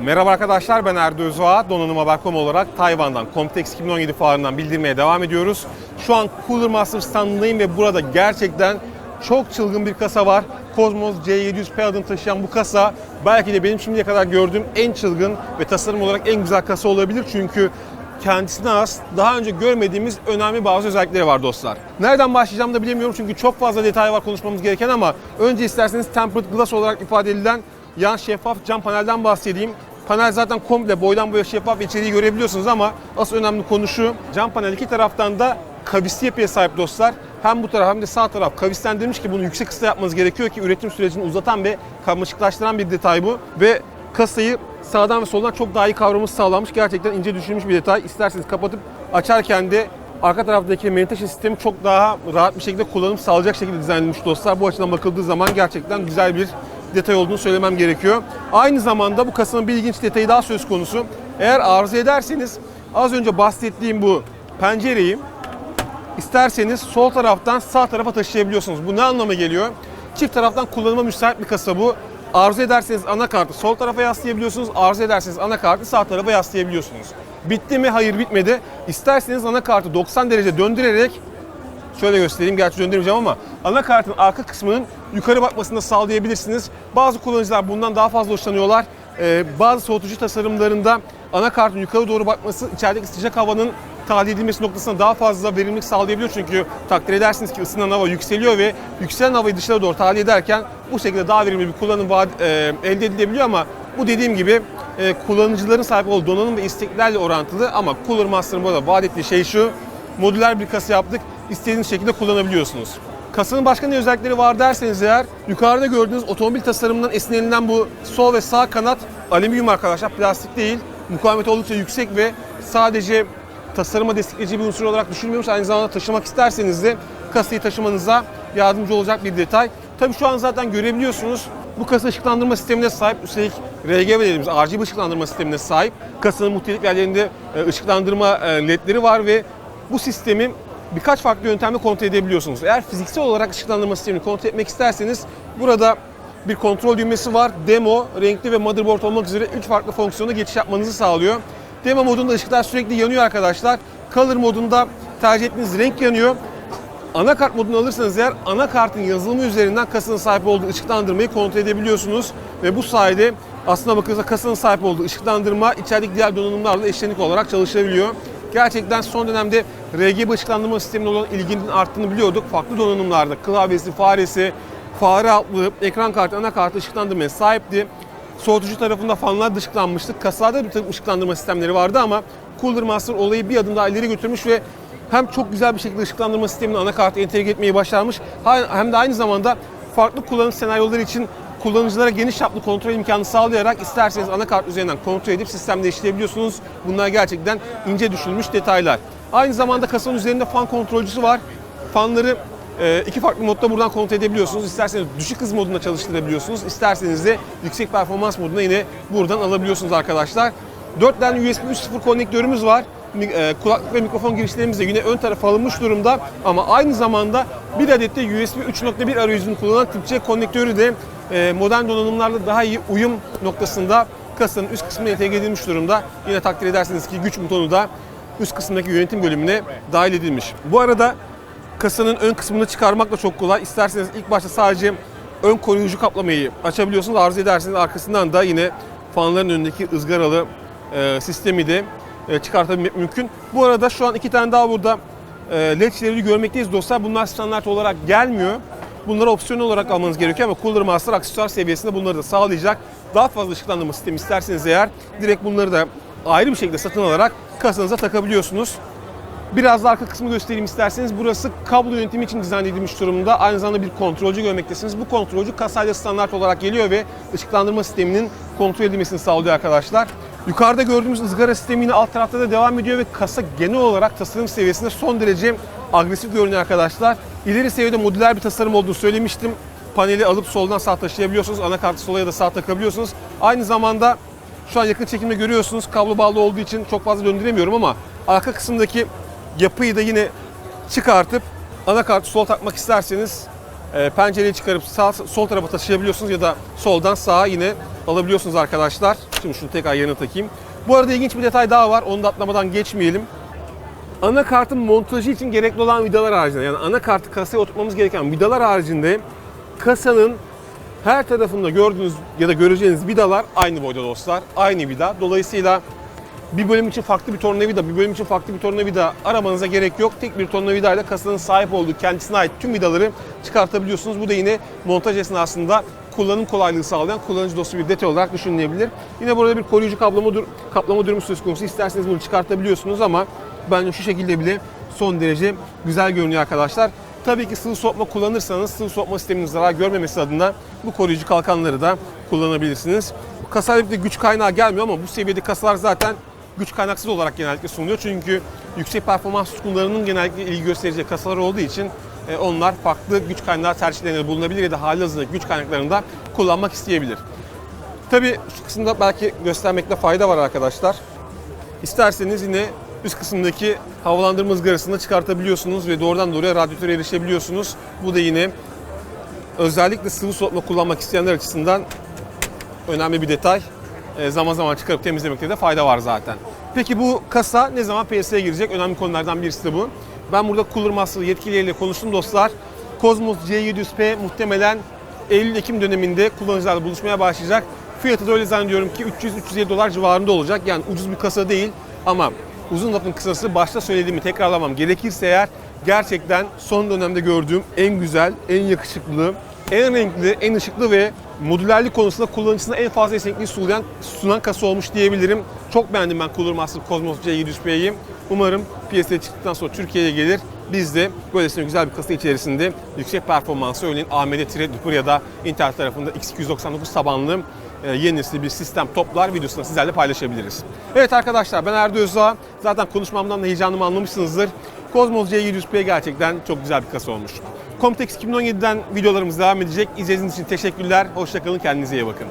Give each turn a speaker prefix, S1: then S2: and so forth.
S1: Merhaba arkadaşlar ben Erdo Özvağ. Donanım Haber.com olarak Tayvan'dan Comtex 2017 fuarından bildirmeye devam ediyoruz. Şu an Cooler Master standındayım ve burada gerçekten çok çılgın bir kasa var. Cosmos C700P adını taşıyan bu kasa belki de benim şimdiye kadar gördüğüm en çılgın ve tasarım olarak en güzel kasa olabilir. Çünkü kendisine has daha önce görmediğimiz önemli bazı özellikleri var dostlar. Nereden başlayacağımı da bilemiyorum çünkü çok fazla detay var konuşmamız gereken ama önce isterseniz tempered glass olarak ifade edilen yan şeffaf cam panelden bahsedeyim. Panel zaten komple boydan boya şeffaf içeriği görebiliyorsunuz ama asıl önemli konu şu. Cam panel iki taraftan da kavisli yapıya sahip dostlar. Hem bu taraf hem de sağ taraf kavislendirilmiş ki bunu yüksek ısıda yapmanız gerekiyor ki üretim sürecini uzatan ve karmaşıklaştıran bir detay bu. Ve kasayı sağdan ve soldan çok daha iyi kavramamız sağlanmış. Gerçekten ince düşünülmüş bir detay. İsterseniz kapatıp açarken de arka taraftaki menteşe sistemi çok daha rahat bir şekilde kullanım sağlayacak şekilde dizayn edilmiş dostlar. Bu açıdan bakıldığı zaman gerçekten güzel bir detay olduğunu söylemem gerekiyor. Aynı zamanda bu kasanın bir ilginç detayı daha söz konusu. Eğer arzu ederseniz az önce bahsettiğim bu pencereyi isterseniz sol taraftan sağ tarafa taşıyabiliyorsunuz. Bu ne anlama geliyor? Çift taraftan kullanıma müsait bir kasa bu. Arzu ederseniz anakartı sol tarafa yaslayabiliyorsunuz. Arzu ederseniz anakartı sağ tarafa yaslayabiliyorsunuz. Bitti mi? Hayır bitmedi. İsterseniz anakartı 90 derece döndürerek Şöyle göstereyim, gerçi döndürmeyeceğim ama anakartın arka kısmının yukarı bakmasını sağlayabilirsiniz. Bazı kullanıcılar bundan daha fazla hoşlanıyorlar. Ee, bazı soğutucu tasarımlarında anakartın yukarı doğru bakması içerideki sıcak havanın tahliye edilmesi noktasında daha fazla verimlilik sağlayabiliyor. Çünkü takdir edersiniz ki ısınan hava yükseliyor ve yükselen havayı dışarı doğru tahliye ederken bu şekilde daha verimli bir kullanım e, elde edilebiliyor ama bu dediğim gibi e, kullanıcıların sahip olduğu donanım ve isteklerle orantılı ama Cooler Master'ın burada vaat ettiği şey şu modüler bir kasa yaptık. İstediğiniz şekilde kullanabiliyorsunuz. Kasanın başka ne özellikleri var derseniz eğer yukarıda gördüğünüz otomobil tasarımından esinlenilen bu sol ve sağ kanat alüminyum arkadaşlar plastik değil. Mukavemeti oldukça yüksek ve sadece tasarıma destekleyici bir unsur olarak düşünmüyormuş. Aynı zamanda taşımak isterseniz de kasayı taşımanıza yardımcı olacak bir detay. Tabii şu an zaten görebiliyorsunuz. Bu kasa ışıklandırma sistemine sahip. Üstelik RGB dediğimiz RGB ışıklandırma sistemine sahip. Kasanın muhtelif yerlerinde e, ışıklandırma e, ledleri var ve bu sistemi birkaç farklı yöntemle kontrol edebiliyorsunuz. Eğer fiziksel olarak ışıklandırma sistemini kontrol etmek isterseniz burada bir kontrol düğmesi var. Demo, renkli ve motherboard olmak üzere 3 farklı fonksiyona geçiş yapmanızı sağlıyor. Demo modunda ışıklar sürekli yanıyor arkadaşlar. Color modunda tercih ettiğiniz renk yanıyor. Anakart modunu alırsanız eğer anakartın yazılımı üzerinden kasanın sahip olduğu ışıklandırmayı kontrol edebiliyorsunuz. Ve bu sayede aslında bakınca kasanın sahip olduğu ışıklandırma içerideki diğer donanımlarla eşlenik olarak çalışabiliyor. Gerçekten son dönemde RGB ışıklandırma sistemine olan ilginin arttığını biliyorduk. Farklı donanımlarda klavyesi, faresi, fare altlı, ekran kartı, anakartı ışıklandırmaya sahipti. Soğutucu tarafında fanlar ışıklanmıştı. Kasada bir takım ışıklandırma sistemleri vardı ama Cooler Master olayı bir adım daha ileri götürmüş ve hem çok güzel bir şekilde ışıklandırma sistemini anakarta entegre etmeyi başarmış hem de aynı zamanda farklı kullanım senaryoları için kullanıcılara geniş çaplı kontrol imkanı sağlayarak isterseniz anakart üzerinden kontrol edip sistemde işleyebiliyorsunuz. Bunlar gerçekten ince düşünülmüş detaylar. Aynı zamanda kasanın üzerinde fan kontrolcüsü var. Fanları e, iki farklı modda buradan kontrol edebiliyorsunuz. İsterseniz düşük hız modunda çalıştırabiliyorsunuz. İsterseniz de yüksek performans moduna yine buradan alabiliyorsunuz arkadaşlar. 4 tane USB 3.0 konnektörümüz var. E, Kulaklık ve mikrofon girişlerimiz de yine ön tarafa alınmış durumda. Ama aynı zamanda bir adet de USB 3.1 arayüzünü kullanan tip C konnektörü de e, modern donanımlarla daha iyi uyum noktasında kasanın üst kısmına entegre edilmiş durumda. Yine takdir edersiniz ki güç butonu da üst kısımdaki yönetim bölümüne dahil edilmiş. Bu arada kasanın ön kısmını çıkarmak da çok kolay. İsterseniz ilk başta sadece ön koruyucu kaplamayı açabiliyorsunuz. Arzu ederseniz arkasından da yine fanların önündeki ızgaralı e, sistemi de çıkartabilmek mümkün. Bu arada şu an iki tane daha burada e, led çizeleri görmekteyiz dostlar. Bunlar standart olarak gelmiyor. Bunları opsiyonel olarak almanız gerekiyor ama Cooler Master aksesuar seviyesinde bunları da sağlayacak. Daha fazla ışıklandırma sistemi isterseniz eğer direkt bunları da ayrı bir şekilde satın alarak kasanıza takabiliyorsunuz. Biraz da arka kısmı göstereyim isterseniz. Burası kablo yönetimi için dizayn edilmiş durumda. Aynı zamanda bir kontrolcü görmektesiniz. Bu kontrolcü kasayla standart olarak geliyor ve ışıklandırma sisteminin kontrol edilmesini sağlıyor arkadaşlar. Yukarıda gördüğümüz ızgara sistemi yine alt tarafta da devam ediyor ve kasa genel olarak tasarım seviyesinde son derece agresif görünüyor arkadaşlar. İleri seviyede modüler bir tasarım olduğunu söylemiştim. Paneli alıp soldan sağ taşıyabiliyorsunuz. Anakartı sola ya da sağ takabiliyorsunuz. Aynı zamanda şu an yakın çekimde görüyorsunuz kablo bağlı olduğu için çok fazla döndüremiyorum ama arka kısımdaki yapıyı da yine çıkartıp anakartı sol takmak isterseniz e, pencereyi çıkarıp sağ, sol tarafa taşıyabiliyorsunuz ya da soldan sağa yine alabiliyorsunuz arkadaşlar. takmıştım. Şunu tekrar yerine takayım. Bu arada ilginç bir detay daha var. Onu da atlamadan geçmeyelim. Anakartın montajı için gerekli olan vidalar haricinde yani anakartı kasaya oturtmamız gereken vidalar haricinde kasanın her tarafında gördüğünüz ya da göreceğiniz vidalar aynı boyda dostlar. Aynı vida. Dolayısıyla bir bölüm için farklı bir tornavida, bir bölüm için farklı bir tornavida aramanıza gerek yok. Tek bir tornavida ile kasanın sahip olduğu kendisine ait tüm vidaları çıkartabiliyorsunuz. Bu da yine montaj esnasında kullanım kolaylığı sağlayan kullanıcı dostu bir detay olarak düşünülebilir. Yine burada bir koruyucu kaplama, dur kaplama durumu söz konusu. İsterseniz bunu çıkartabiliyorsunuz ama bence şu şekilde bile son derece güzel görünüyor arkadaşlar. Tabii ki sıvı soğutma kullanırsanız sıvı soğutma sisteminin zarar görmemesi adına bu koruyucu kalkanları da kullanabilirsiniz. Kasayla birlikte güç kaynağı gelmiyor ama bu seviyede kasalar zaten güç kaynaksız olarak genellikle sunuluyor. Çünkü yüksek performans tutkunlarının genellikle ilgi göstereceği kasalar olduğu için e, onlar farklı güç kaynağı tercihlerinde bulunabilir ya da halihazırda güç kaynaklarını da kullanmak isteyebilir. Tabii şu kısımda belki göstermekte fayda var arkadaşlar. İsterseniz yine üst kısımdaki havalandırma ızgarasını çıkartabiliyorsunuz ve doğrudan doğruya radyatöre erişebiliyorsunuz. Bu da yine özellikle sıvı soğutma kullanmak isteyenler açısından önemli bir detay. E, zaman zaman çıkarıp temizlemekte de fayda var zaten. Peki bu kasa ne zaman piyasaya girecek? Önemli konulardan birisi de bu. Ben burada Cooler Master yetkilileriyle konuştum dostlar. Cosmos C700P muhtemelen Eylül-Ekim döneminde kullanıcılarla buluşmaya başlayacak. Fiyatı da öyle zannediyorum ki 300-307 dolar civarında olacak. Yani ucuz bir kasa değil ama uzun lafın kısası başta söylediğimi tekrarlamam gerekirse eğer gerçekten son dönemde gördüğüm en güzel, en yakışıklı, en renkli, en ışıklı ve modülerlik konusunda kullanıcısına en fazla esnekliği sunan, sunan kasa olmuş diyebilirim. Çok beğendim ben Cooler Master Cosmos C700P'yi. Umarım piyasaya çıktıktan sonra Türkiye'ye gelir. Biz de böylesine güzel bir kasa içerisinde yüksek performansı örneğin AMD Threadripper ya da Intel tarafında X299 tabanlı e, yeni nesil bir sistem toplar videosunu sizlerle paylaşabiliriz. Evet arkadaşlar ben Erdo Özdağ. Zaten konuşmamdan da heyecanımı anlamışsınızdır. Cosmos C700P gerçekten çok güzel bir kasa olmuş. Comtex 2017'den videolarımız devam edecek. İzlediğiniz için teşekkürler. Hoşçakalın, kendinize iyi bakın.